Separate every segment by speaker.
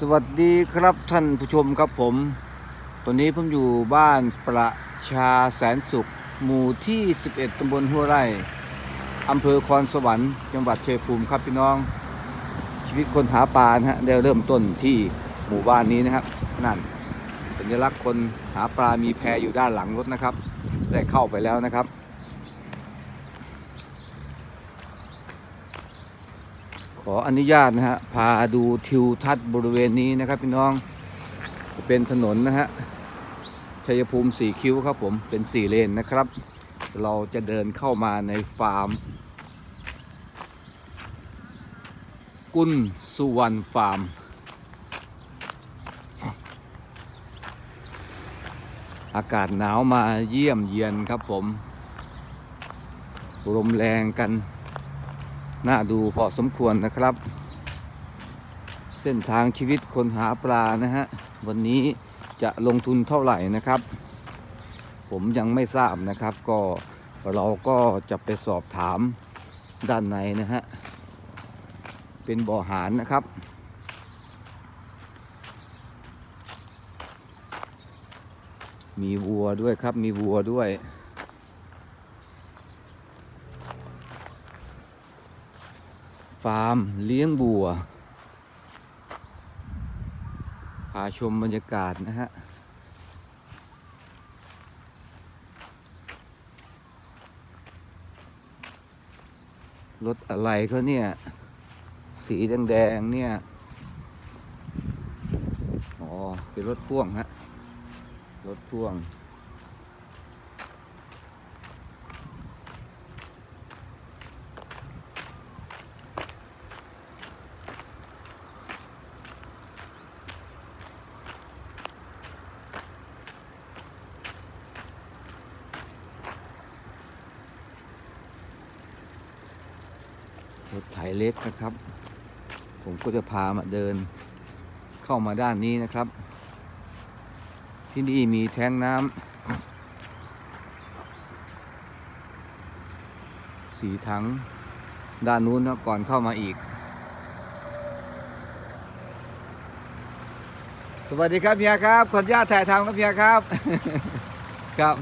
Speaker 1: สวัสดีครับท่านผู้ชมครับผม ตอนนี้ผมอยู่บ้านประชาแสนสุข หมู่ที่ 11 ตำบลหัวไร่อำเภอคอนสวรรค์ จังหวัดเชัยงภูมิครับพี่น้อง ชีวิตคนหาปลานะฮะได้เริ่มต้นที่หมู่บ้านนี้นะครับ นั่นสัญลักษณ์คนหาปลามีแพอยู่ด้านหลังรถนะครับ ได้เข้าไปแล้วนะครับ ขออนุญาตนะฮะพาดูทิวทัศน์บริเวณนี้นะครับพี่น้องเป็นถนนนะฮะชัยภูมิสี่คิ้วครับผมเป็นสี่เลนนะครับ เราจะเดินเข้ามาในฟาร์ม กุลสุวรรณฟาร์ม อากาศหนาวมาเยี่ยมเยียนครับผมลมแรงกัน น่าดูพอสมควรนะครับ เส้นทางชีวิตคนหาปลานะฮะวันนี้จะลงทุนเท่าไหร่นะครับ ผมยังไม่ทราบนะครับ ก็เราก็จะไปสอบถามด้านในนะฮะเป็นบ่อหารนะครับ มีวัวด้วยครับมีวัวด้วย ฟาร์มเลี้ยงบัว พาชมบรรยากาศนะฮะ รถอะไรเขาเนี่ย สีแดงๆเนี่ย อ๋อ เป็นรถพ่วงฮะ รถพ่วง เล็กนะครับ ผมก็จะพามาเดินเข้ามาด้านนี้นะครับ ที่นี่มีแท้งน้ำสีถังด้านนู้นนะก่อนเข้ามาอีก สวัสดีครับเฮียครับขออนุญาตถ่ายทำครับเฮียครับ ครับ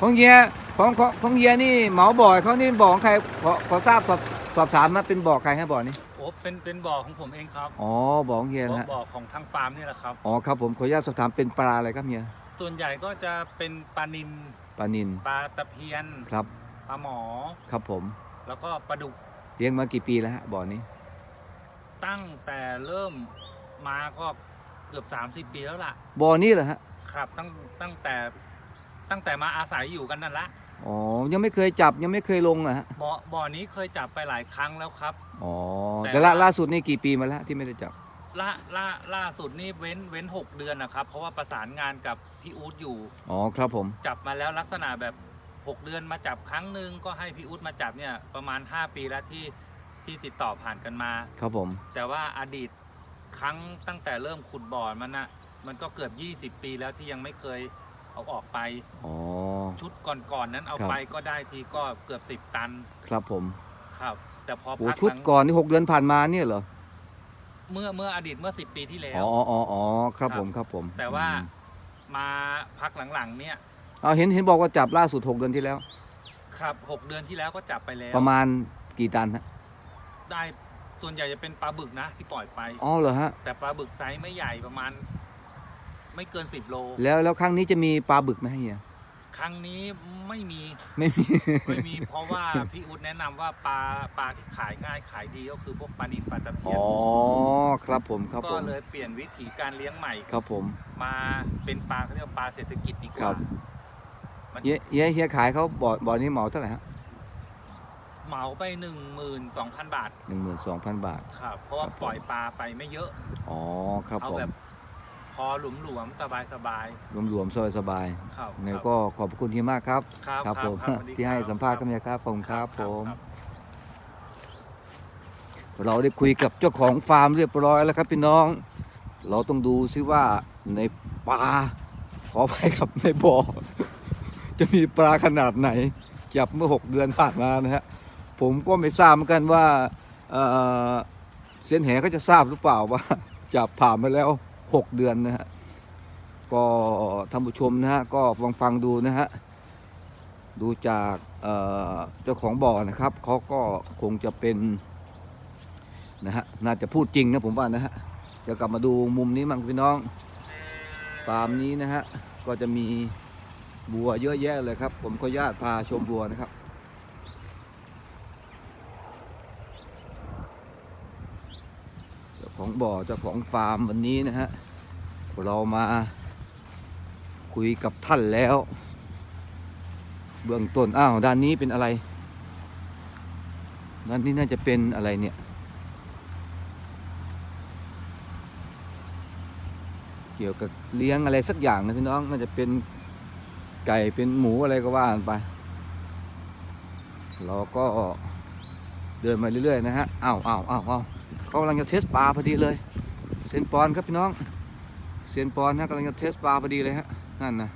Speaker 1: ของเฮียของของของเฮียนี่เหมาบ่อยเขานี่บอกใครขอขอทราบสอบ สอบถามมาเป็นบอกใครให้บอกนี่
Speaker 2: โอ้เป็นเป็นบ่อของผมเองครับ
Speaker 1: อ๋อบอกของเฮีย
Speaker 2: บ่อ
Speaker 1: นะฮะ
Speaker 2: บ่อของทางฟาร์มนี่แหละครับ
Speaker 1: อ๋อครับผมขออนุญาตสอบถามเป็นปลาอะไรครับเฮีย
Speaker 2: ส่วนใหญ่ก็จะเป็นปลานิน
Speaker 1: ปลานิน
Speaker 2: ปลาตะเพียน
Speaker 1: ครับ
Speaker 2: ปลาหมอ
Speaker 1: ครับผม
Speaker 2: แล้วก็ปลาดุก
Speaker 1: เลี้ยงมากี่ปีแล้วฮะบ่อนี้
Speaker 2: ตั้งแต่เริ่มมาก็เกือบ 30 ปีแล้วล่ะ
Speaker 1: บ่อนี้เหรอฮะ
Speaker 2: ครับตั้งตั้งแต่ตั้งแต่มาอาศัยอยู่กันนั่นละ
Speaker 1: อ๋อ ยังไม่เคยจับยังไม่เคยลงนะฮะ
Speaker 2: บ่อบ่อนี้เคยจับไปหลายครั้งแล้วครับ
Speaker 1: อ๋อ
Speaker 2: แต่
Speaker 1: แต่ละ
Speaker 2: ว่า
Speaker 1: ล่าสุดนี่กี่ปีมาแล้วที่ไม่ได้จับ
Speaker 2: ล่าล่าล่าสุดนี่เว้นเว้น6เดือนนะครับ เพราะว่าประสานงานกับพี่อู๊ดอยู่
Speaker 1: อ๋อ ครับผม
Speaker 2: จับมาแล้วลักษณะแบบ6เดือนมาจับครั้งหนึ่งก็ให้พี่อุ๊ดมาจับเนี่ยประมาณ5ปีแล้วที่ที่ติดต่อผ่านกันมา
Speaker 1: ครับผม
Speaker 2: แต่ว่าอดีตครั้งตั้งแต่เริ่มขุดบ่อมันนะมันก็เกือบ 20 ปีแล้วที่ยังไม่เคย เอาออกไป
Speaker 1: อ๋อ
Speaker 2: ชุดก่อนๆนั้นเอา
Speaker 1: ครับ
Speaker 2: ไปก็ได้ทีก็เกือบ10ตัน
Speaker 1: ครับผม
Speaker 2: ครับ แต่พอ
Speaker 1: โอ้
Speaker 2: พัก
Speaker 1: ชุด
Speaker 2: หลัง
Speaker 1: ก่อนนี่หกเดือนผ่านมาเนี่ยเหรอ
Speaker 2: เมื่อเมื่ออดีตเมื่อ10ปีที่แล้
Speaker 1: อ๋
Speaker 2: ว
Speaker 1: ออ๋ออ๋อครับ
Speaker 2: ครับ
Speaker 1: ผมครับผม
Speaker 2: แต่ว่า
Speaker 1: อืม
Speaker 2: มาพักหลังๆเนี่ย
Speaker 1: เอาเห็นเห็นบอกว่าจับล่าสุดหกเดือนที่แล้ว
Speaker 2: ครับหกเดือนที่แล้วก็จับไปแล้ว
Speaker 1: ประมาณกี่ตันฮะ
Speaker 2: ได้ส่วนใหญ่จะเป็นปลาบึกนะที่ปล่อยไป
Speaker 1: อ๋อเหรอฮะ
Speaker 2: แต่ปลาบึกไซส์ไม่ใหญ่ประมาณ ไม่เกิน10โล
Speaker 1: แล้วแล้วครั้งนี้จะมีปลาบึกไหมเฮีย
Speaker 2: ครั้งนี้ไม่มี
Speaker 1: ไม่มี
Speaker 2: ไม่มีเพราะว่าพี่อุ๊ดแนะนำว่าปลาปลาที่ขายง่ายขายดีก็คือพวกปลานิลปลาตะเพี
Speaker 1: อ๋
Speaker 2: ย
Speaker 1: อนครับผมครับ
Speaker 2: ก็
Speaker 1: ผม
Speaker 2: เลยเปลี่ยนวิธีการเลี้ยงใหม่
Speaker 1: ครับผม
Speaker 2: มาเป็นปลาเขาเรียกว่าปลาเศรษฐกิจดีก
Speaker 1: ครั
Speaker 2: ว่า
Speaker 1: บ
Speaker 2: มัน
Speaker 1: เฮียเฮียเฮียขายเขาบ่อบ่อนี้เหมาเท่าไหร่ฮะ
Speaker 2: เหมาไป12,000บาท
Speaker 1: หนึ่งหมื่นสองพันบาท
Speaker 2: ครับ เพราะว่า
Speaker 1: ครับผม
Speaker 2: ปล่อยปลาไปไม่เยอะ
Speaker 1: อ๋อครับ
Speaker 2: เอา
Speaker 1: ผม
Speaker 2: แบบพ อหลุมๆสบาย
Speaker 1: รวมๆสบาย
Speaker 2: ๆครับ
Speaker 1: ๆไงก็ขอบพระคุณเฮียมากครับ
Speaker 2: ครับ
Speaker 1: ครับผม
Speaker 2: สวัสดี
Speaker 1: ที่ให้
Speaker 2: ครับ
Speaker 1: สัมภาษณ์ครับเฮียครับผมครับผม
Speaker 2: ครับ
Speaker 1: เราได้คุยกับเจ้าของฟาร์มเรียบร้อยแล้วครับพี่น้อง เราต้องดูซิว่าในปลาขอไปครับในบ่อ จะมีปลาขนาดไหน จับเมื่อหกเดือนผ่านมานะฮะผมก็ไม่ทราบเหมือนกันว่าเอ่อเซียนแหก็จะทราบหรือเปล่าว่า จับผ่านไปแล้ว หกเดือนนะฮะก็ท่านผู้ชมนะฮะก็ฟังฟังดูนะฮะดูจากเจ้าของบ่อนะครับเขาก็คงจะเป็นนะฮะน่าจะพูดจริงนะผมว่านะฮะเดี๋ยวกลับมาดูมุมนี้มั่งพี่น้องฟาร์มนี้นะฮะก็จะมีบัวเยอะแยะเลยครับ ผมขออนุญาตพาชมบัวนะครับ เจ้า ของบ่อเจ้าของฟาร์มวันนี้นะฮะเรามาคุยกับท่านแล้ว เบื้องต้นอ้าวด้านนี้เป็นอะไร ด้านนี้น่าจะเป็นอะไรเนี่ยเกี่ยวกับเลี้ยงอะไรสักอย่างนะพี่น้องน่าจะเป็นไก่เป็นหมูอะไรก็ว่ากันไป เราก็เดินมาเรื่อยๆนะฮะอ้าวอ้าวอ้าวอ้าว เขากำลังจะเทสปลาพอดีเลยเซยนปอนครับพี่น้องเซียนปอนฮะกำลังจะเทสปลาพอดีเลยฮะนั่นนะ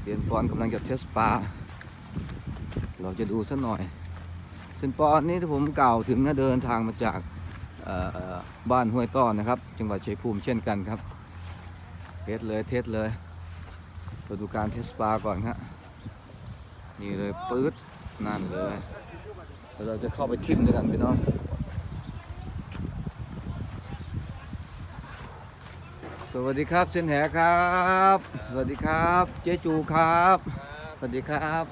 Speaker 1: เซียนปอนกำลังจะเทสปลาเราจะดูสักหน่อยเซียนปอนนี่ที่ผมกล่าวถึงนะเดินทางมาจากบ้านห้วยต้อนนะครับ จังหวัดชัยภูมิเช่นกันครับ เทสเลยเทสเลยเราดูการเทสปลาก่อนฮะนี่เลยปื๊ด นั่นเลยเดี๋ยวเราจะเข้าไปทิมด้วยกันพี่น้องสวัสดีครับเซนแหครับ สวัสดีครับ เจ๊จูครับ สวัสดีครับ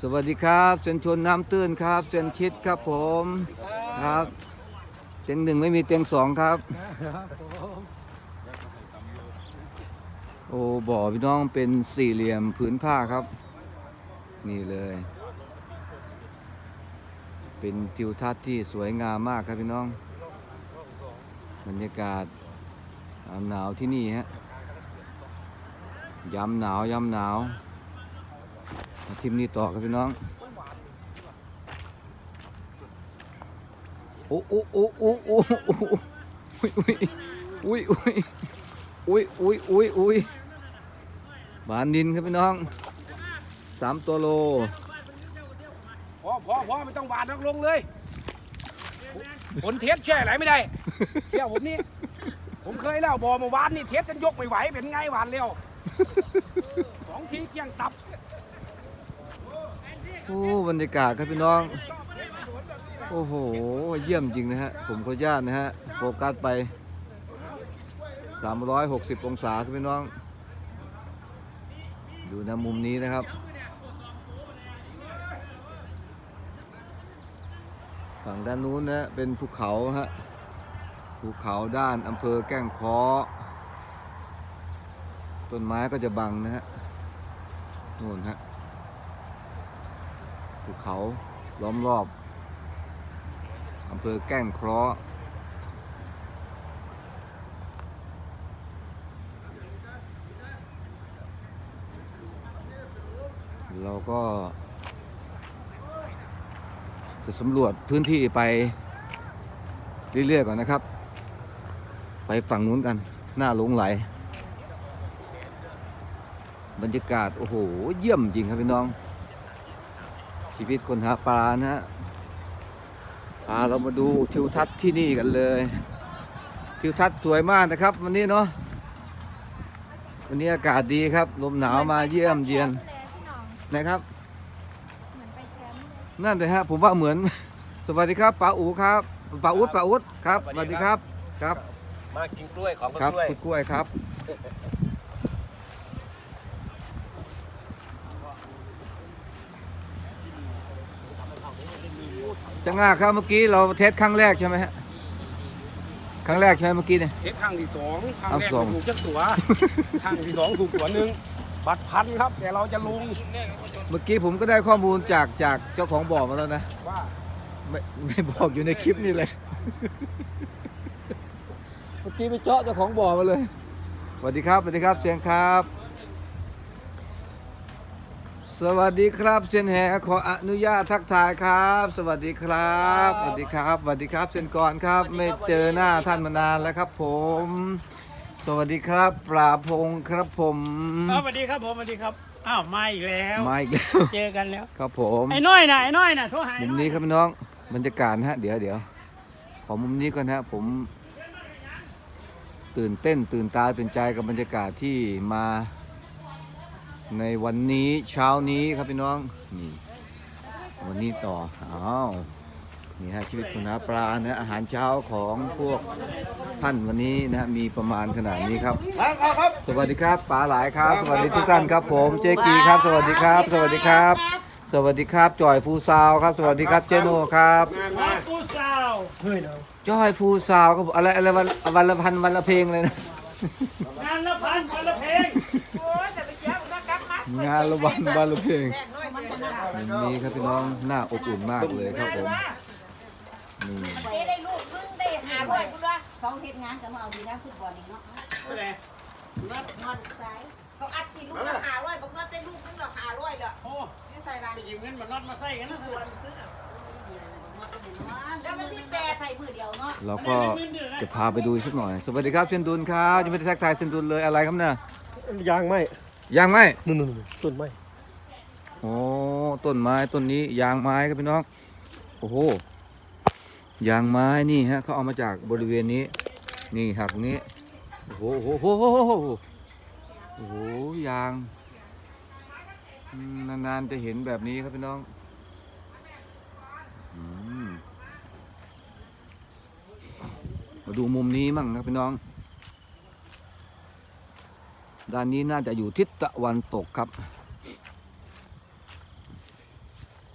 Speaker 1: สวัสดีครับเซนชนน้ำตื้นครับเซนชิดครับผมครับ เตียงหนึ่งไม่มีเตียงสองครับ โอ้บ่อพี่น้องเป็นสี่เหลี่ยมผืนผ้าครับ นี่เลย เป็นทิวทัศน์ที่สวยงามมากครับพี่น้อง บรรยากาศหนาวที่นี่ฮะยำหนาวยำหนาวทิมนี่ต่อครับพี่น้อง อ้โอ้โอ้โอ้โอ้โอ้อุ้ยอุ้ยอุ้ยอุ้ยอุ้ยอุ้ยบานดินครับพี่น้องสามตัวโล
Speaker 3: พอพอพอไม่ต้องหวานนักลงเลยผลเทสแช่ไหลไม่ได้เชื่อผมนี่ผมเคยเล่าบอมาวานนี่เทสฉันยกไม่ไหวเป็นไงหวานเร็วสองทีเกี่ยงตับ
Speaker 1: โอ้บรรยากาศครับพี่น้อง โอ้โห เยี่ยมจริงนะฮะ ผมขออนุญาตนะฮะ โฟกัสไป 360 องศาครับพี่น้อง ดูนะมุมนี้นะครับ ฝั่งด้านนู้นนะเป็นภูเขาฮะ ภูเขาด้านอำเภอแก้งคอต้นไม้ก็จะบังนะฮะนู่นฮะภูเขาล้อมรอบ อำเภอแก้งเคราะห์เราก็ จะสำรวจพื้นที่ไปเรื่อยๆก่อนนะครับ ไปฝั่งนู้นกัน หน้าหลงไหล บรรยากาศ โอ้โห เยี่ยมจริงครับพี่น้อง ชีวิตคนหาปลานะฮะ พาเรามาดูทิวทัศน์ที่นี่กันเลย ทิวทัศน์สวยมากนะครับ วันนี้เนาะวันนี้อากาศดีครับ ลมหนาวมาเยี่ยมเยียนนะครับนั่นเลยฮะผมว่าเหมือน สวัสดีครับป้าอูครับป้าอุดป้าอุดครับสวัสดีครับครับ
Speaker 3: มากินกล้วยของ
Speaker 1: ครับ
Speaker 3: กล้วย
Speaker 1: คุณกล้วยครับ จังงาครับเมื่อกี้เราเทสครั้งแรกใช่ไหมฮะครั้งแรกใช่ไหมเมื่อกี้เนี่ย
Speaker 3: เทสครั้งที่สองครั้ง
Speaker 1: เอา
Speaker 3: แรก
Speaker 1: สอง
Speaker 3: ถูกจักตัวครั้งที่สองถูกตัวหนึ่งบัตรพันครับ แต่เราจะลง
Speaker 1: เมื่อกี้ผมก็ได้ข้อมูลจากจากเจ้าของบ่อมาแล้วนะ
Speaker 3: ว่า
Speaker 1: ไม่ไม่บอกอยู่ในคลิปนี่เลย เมื่อกี้ไปเจาะเจ้าของบ่อมาเลยสวัสดีครับสวัสดีครับเสียงครับ สสวัสดีครับเซยนแหขออนุญาตทักทายครับ สวัสดีครับ สวัสดีครับสวัสดีครับเซยนกรครับ ไม่เจอหน้าท่านมานานแล้วครับ ผม สวัสดีครับ ปราบพงศ์ครับผม
Speaker 4: ครับสวัสดีครับผมสวัสดีครับอ้าวมาอีกแล้ว
Speaker 1: มาอีกแล้ว
Speaker 4: เจอกันแล้ว
Speaker 1: ครับผม
Speaker 4: ไอ้น้อยน่ะไอ้น้อยน่ะโทรหา
Speaker 1: มุ
Speaker 4: ไอ้
Speaker 1: ม
Speaker 4: อย
Speaker 1: นี้ครับพี่น้องบรรยากาศนะฮะเดี๋ยวเดี๋ยวขอมุมนี้ก่อนนะฮะผม ตื่นเต้นตื่นตาตื่นใจกับบรรยากาศที่มา ในวันนี้เช้านี้ครับพี่น้องนี่วันนี้ต่ออ้าวนี่ฮะชีวิตคุณนาปลานะอาหารเช้าของพวกท่านวันนี้นะฮะมีประมาณขนาดนี้ครับสวัสดีครับป๋าหลายครับ สวัสดีทุกท่านครับ ผมเจ๊กีครับ สวัสดีครับ สวัสดีครับ สวัสดีครับจอยฟูซาวครับ สวัสดีครับเจโนครับ
Speaker 4: มากูสาวเฮ้ยเนาะ
Speaker 1: จอยฟูซาวครับอะไรอะไรวันวันละพันวันละเพลงเลยนะ
Speaker 4: งานละพันวันละเพลง
Speaker 1: งานละวันวันละเพลง
Speaker 5: แรกน้อยมันจะหา
Speaker 1: วันนี้ครับพี่น้องน่าอบอุ่นมากเลยครับผมนี่
Speaker 5: เจ๊ได้ลูกนึงได้หาร้อยคุณว่าเขาเฮ็ดงานกับมาเอาดีนะฟุตบอลนี่เนาะ
Speaker 4: อะไร
Speaker 5: นอนสายเขาอัดที่ลูกละหาร้อยบอกว่าได้ลูกนึงละหาร้อยเด้อ
Speaker 4: โอ้
Speaker 5: นี่ใส่ร้าน
Speaker 4: ไปยืมเงินมาน็อตมาใส่กันนะ
Speaker 5: ส่วนคือแล้วมันที่แปรใส่มือเดียวเนาะ
Speaker 1: เราก็จะพาไปดูสักหน่อย สวัสดีครับเซนดุลครับยังไม่ได้ทักทายเซนดุลเลยอะไรครับเนี่ย
Speaker 6: ยางไหม
Speaker 1: ยางไม้
Speaker 6: นู่นนู่นนู่นต้นไม้
Speaker 1: โอ้ต้นไม้ต้นนี้ ยางไม้ครับพี่น้องโอ้โหยางไม้นี่ฮะเขาเอามาจากบริเวณนี้ นี่หักตรงนี้โอ้โหโอ้โหโอ้โหโอ้โหยางอืมนานๆจะเห็นแบบนี้ครับพี่น้องอืมมาดูมุมนี้มั่งนะครับพี่น้อง ด้านนี้น่าจะอยู่ทิศตะวันตกครับ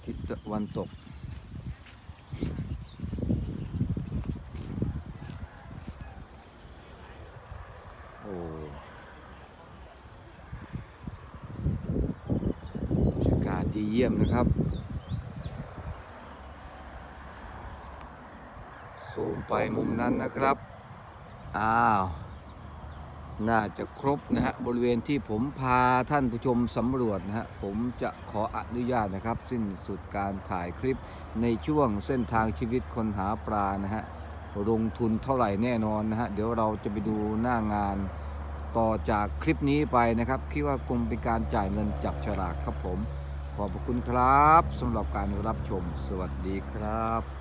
Speaker 1: ทิศตะวันตก โอ้บรรยากาศดีเยี่ยมนะครับสูงไปมุมนั้นนะครับ อ้าว น่าจะครบนะฮะบริเวณที่ผมพาท่านผู้ชมสำรวจนะฮะผมจะขออนุญาตนะครับ สิ้นสุดการถ่ายคลิปในช่วงเส้นทางชีวิตคนหาปลานะฮะลงทุนเท่าไหร่แน่นอนนะฮะเดี๋ยวเราจะไปดูหน้างานต่อจากคลิปนี้ไปนะครับคิดว่าคงเป็นการจ่ายเงินจับฉลากครับผม ขอบคุณครับสำหรับการรับชม สวัสดีครับ